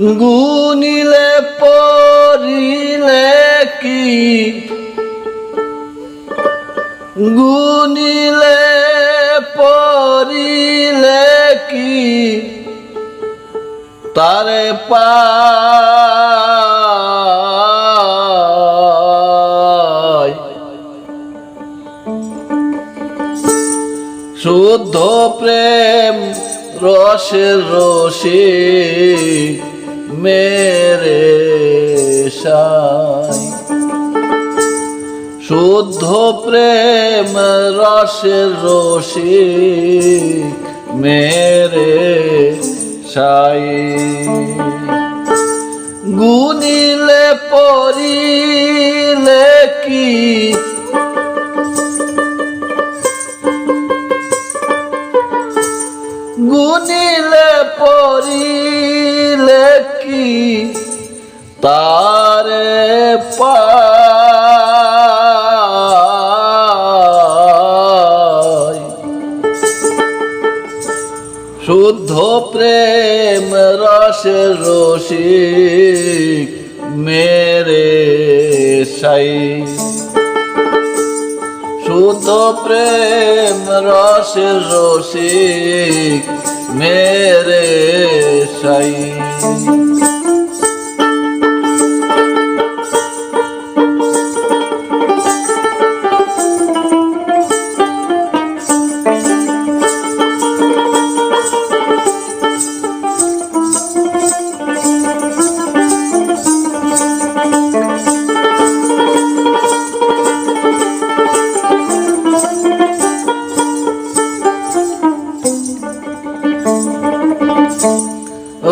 গুনিলে পরিলে কি? গুনিলে পরিলে কি? তারে পায় শুদ্ধ প্রেম রসের রসি মেরে সাই। শুদ্ধ প্রেম রসের রসি মেরে সাই। গুনিলে পরিলে কি প্রেম রস রসিক মেরে সাই। সুত প্রেম রস রসিক মেরে সাই।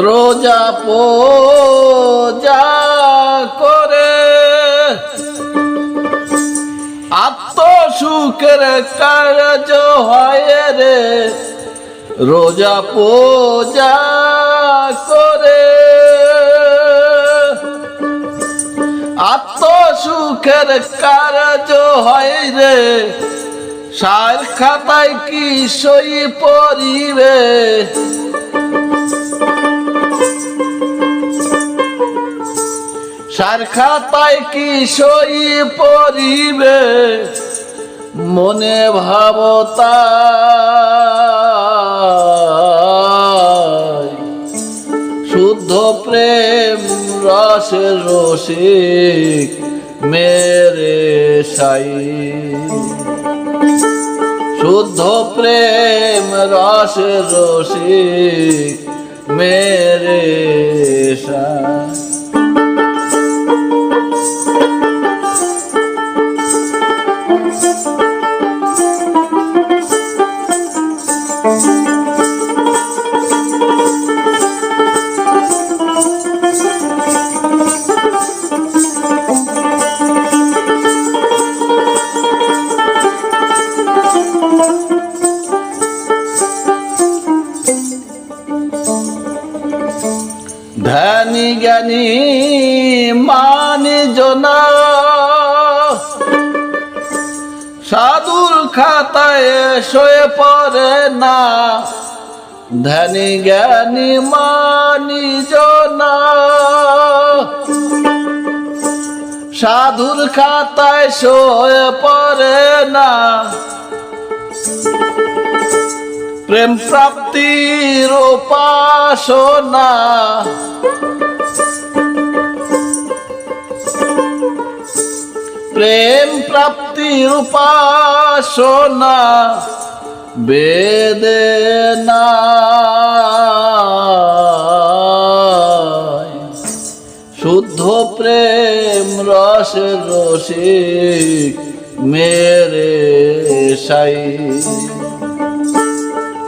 রোজা পোজা করে আত্মসুখের কার্য হয় রে। রোজা পোজা করে আত্মসুখের কার্য হয় রে। সার খাতায় কি সই পরিবে সার খাতায় কি সই পরিবে মনে ভাবতা শুদ্ধ প্রেম রসের রসিক মেরে সাই। শুদ্ধ প্রেম রসের রসিক মেরে সাই। ধ্যানি জ্ঞানী মানি জনা সাধুর খাতায় শোয়ে পড়ে না। ধ্যানি, জ্ঞানী মানি জনা সাধুর খাতায় শোয়ে পড়ে না। প্রেম প্রাপ্তির উপাসনা। প্রেম প্রাপ্তির উপাসনা বেদনা শুদ্ধ প্রেম রস রসিক মেরে সাই।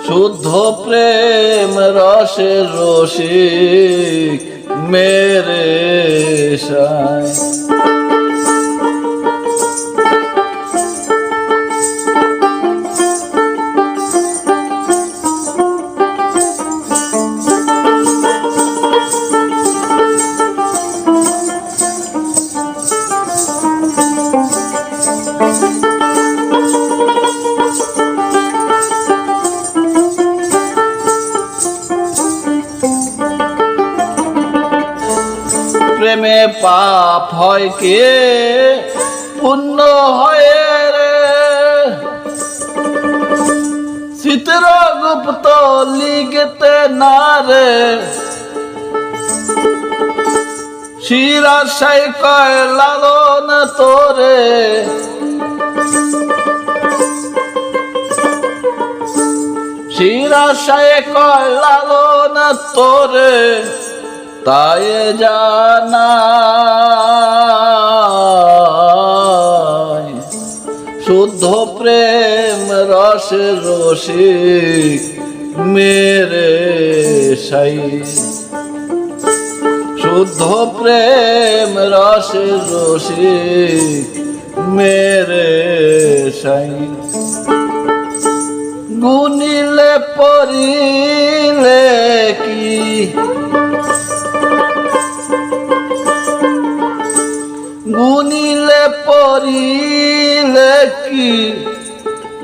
শুদ্ধ প্রেম রসের রসিক মেরে সাই। পাপ হয় কে? পুণ্য হয় রে। চিত্রগুপ্ত লিখতে না রে। শিরাশাই কয়, লালন তোরে। শিরাশাই কয়, লালন তোরে। তাই জানা শুদ্ধ প্রেম রস রসিক মেরে সাই। শুদ্ধ প্রেম রস রসিক মেরে সাই। গুনিলে পরিলে কি গুনিলে পরিলে কি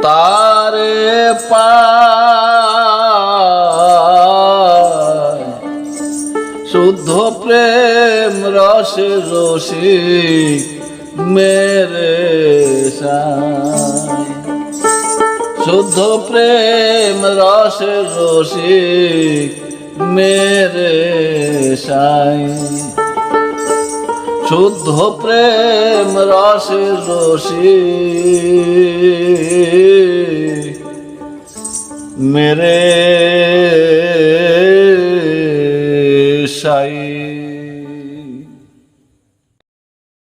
তারে পায়? শুদ্ধ প্রেম রস রসিক মেরে শুদ্ধ প্রেম রস রসিক মেরে সাই শুদ্ধ প্রেম রস রসিক মেরে